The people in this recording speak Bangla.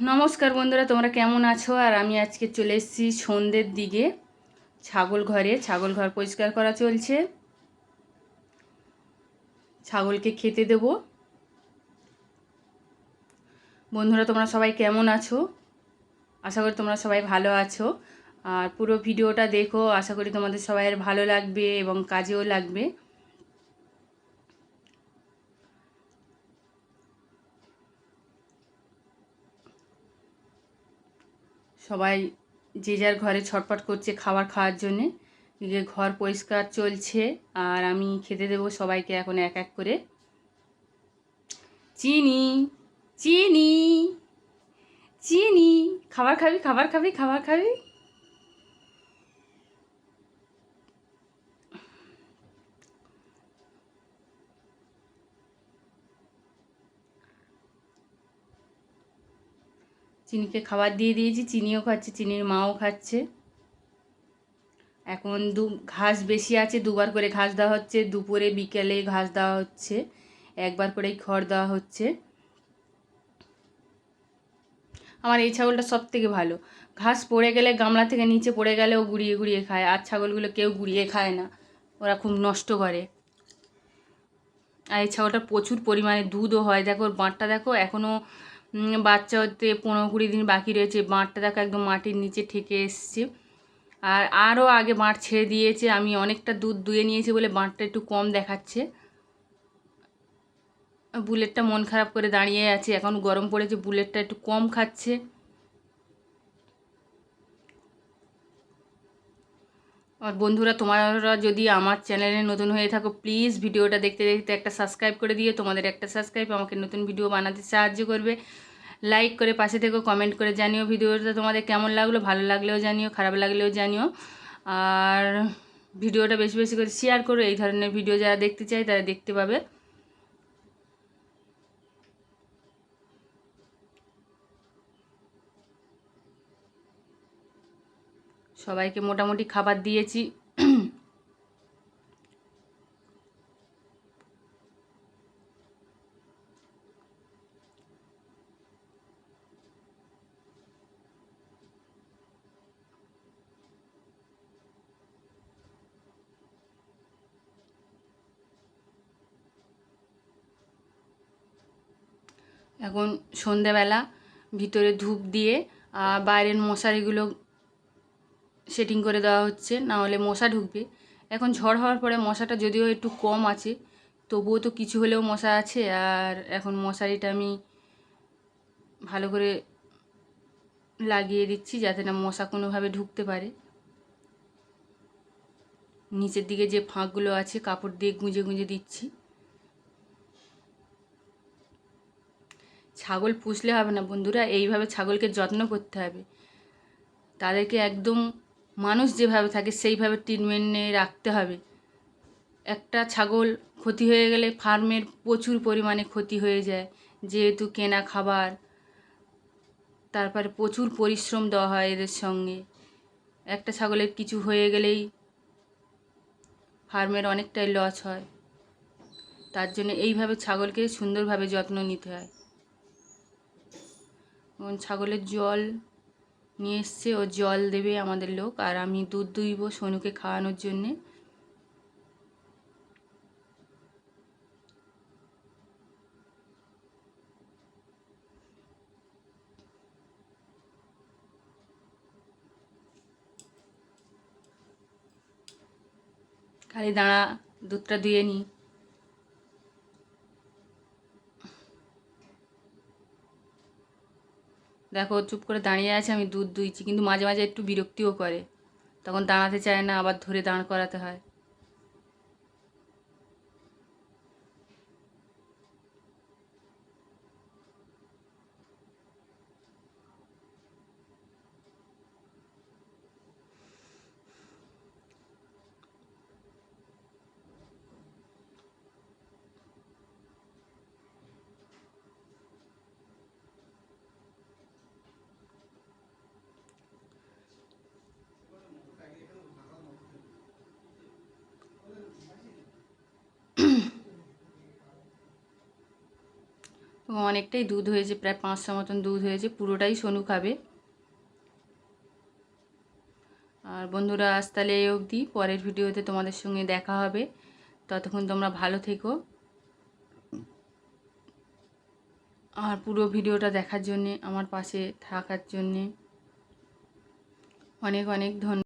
নমস্কার বন্ধুরা, তোমরা কেমন আছো? আর আমি আজকে চলে এসেছি সন্ধ্যের দিকে। ছাগল ঘরে, ছাগল ঘর পরিষ্কার করা চলছে। ছাগলকে খেতে দেব। বন্ধুরা, তোমরা সবাই কেমন আছো? আশা করি তোমরা সবাই ভালো আছো। আর পুরো ভিডিওটা দেখো, আশা করি তোমাদের সবাইয়ের ভালো লাগবে এবং কাজেও লাগবে। সবাই যে যার ঘরে ছটপট করছে খাবার খাওয়ার জন্যে। যে ঘর পরিষ্কার চলছে আর আমি খেতে দেবো সবাইকে এখন এক এক করে। চিনি চিনি চিনি। খাবার খাবি খাবার খাবি খাবার খাবি। চিনিকে খাবার দিয়ে দিয়েছি, চিনিও খাচ্ছে, চিনির মাও খাচ্ছে। এখন দু, ঘাস বেশি আছে, দুবার করে ঘাস দেওয়া হচ্ছে, দুপুরে, বিকেলে ঘাস দেওয়া হচ্ছে, একবার করেই খড় দেওয়া হচ্ছে। আমার এই ছাগলটা সব থেকে ভালো। ঘাস পড়ে গেলে, গামলা থেকে নিচে পড়ে গেলেও গুড়িয়ে গুড়িয়ে খায়, আর ছাগলগুলো কেউ গুড়িয়ে খায় না। ওরা খুব নষ্ট করে। আর এই ছাগলটা প্রচুর পরিমাণে দুধও হয়। দেখো, ওর বাঁটটা দেখো এখনও বাচ্চা হতে পনেরো কুড়ি দিন বাকি রয়েছে। বাঁটটা দেখো একদম মাটির নিচে ঠেকে এসছে। আর আরও আগে বাঁট ছেড়ে দিয়েছে। আমি অনেকটা দুধ দুয়ে নিয়েছি বলে বাঁটটা একটু কম দেখাচ্ছে। বুলেটটা মন খারাপ করে দাঁড়িয়ে আছে। এখন গরম পড়েছে, বুলেটটা একটু কম খাচ্ছে। আর বন্ধুরা, তোমরা যদি আমার চ্যানেলে নতুন হয়ে থাকো প্লিজ ভিডিওটা দেখতে দেখতে একটা সাবস্ক্রাইব করে দিয়ে তোমাদের একটা সাবস্ক্রাইব আমাকে নতুন ভিডিও বানাতে সাহায্য করবে। লাইক করে পাশে থেকেও কমেন্ট করে জানিও ভিডিওটা তোমাদের কেমন লাগল, ভালো লাগলেও জানিও, খারাপ লাগলেও জানিও। আর ভিডিওটা বেশি বেশি করে শেয়ার করো। এই ধরনের ভিডিও যারা দেখতে চায়, তারা দেখতে পাবে। সবাইকে মোটামুটি খাবার দিয়েছি। এখন সন্ধেবেলা ভিতরে ধূপ দিয়ে বাইরের মশারিগুলো সেটিং করে দেওয়া হচ্ছে না হলে মশা ঢুকবে। এখন ঝড় হওয়ার পরে মশাটা যদিও একটু কম আছে, তবুও তো কিছু হলেও মশা আছে, আর এখন মশারিটা আমি ভালো করে লাগিয়ে দিচ্ছি যাতে না মশা কোনোভাবে ঢুকতে পারে। নিচের দিকে যে ফাঁকগুলো আছে, কাপড় দিয়ে গুঁজে গুঁজে দিচ্ছি। ছাগল পুষলে হবে না বন্ধুরা, এইভাবে ছাগলকে যত্ন করতে হবে। তাদেরকে একদম মানুষ যেভাবে থাকে, সেইভাবে ট্রিটমেন্ট নিয়ে রাখতে হবে। একটা ছাগল ক্ষতি হয়ে গেলে ফার্মের প্রচুর পরিমাণে ক্ষতি হয়ে যায়, যেহেতু কেনা খাবার। তারপরে প্রচুর পরিশ্রম দেওয়া হয় এদের সঙ্গে। একটা ছাগলের কিছু হয়ে গেলেই ফার্মের অনেকটাই লস হয়। তার জন্য এইভাবে ছাগলকে সুন্দরভাবে যত্ন নিতে হয়। এবং ছাগলের জল নিয়ে এসছে ও জল দেবে আমাদের লোক আর আমি দুধ দুইব সোনুকে খাওয়ানোর জন্যে। খালি দাঁড়া, দুধটা ধুয়ে নিই দেখো, চুপ করে দাঁড়িয়ে আছে, আমি দুধ দুইছি, কিন্তু মাঝে মাঝে একটু বিরক্তিও করে। তখন দাঁড়াতে চায় না, আবার ধরে দাঁড় করাতে হয়। অনেকটাই দুধ হয়েছে, প্রায় পাঁচশো মতন দুধ হয়েছে, পুরোটাই সোনু খাবে। আর বন্ধুরা, আজ তাহলে এই অবধি। পরের ভিডিওতে তোমাদের সঙ্গে দেখা হবে। ততক্ষণ তোমরা ভালো থেকো। আর পুরো ভিডিওটা দেখার জন্যে, আমার পাশে থাকার জন্যে অনেক অনেক ধন্যবাদ।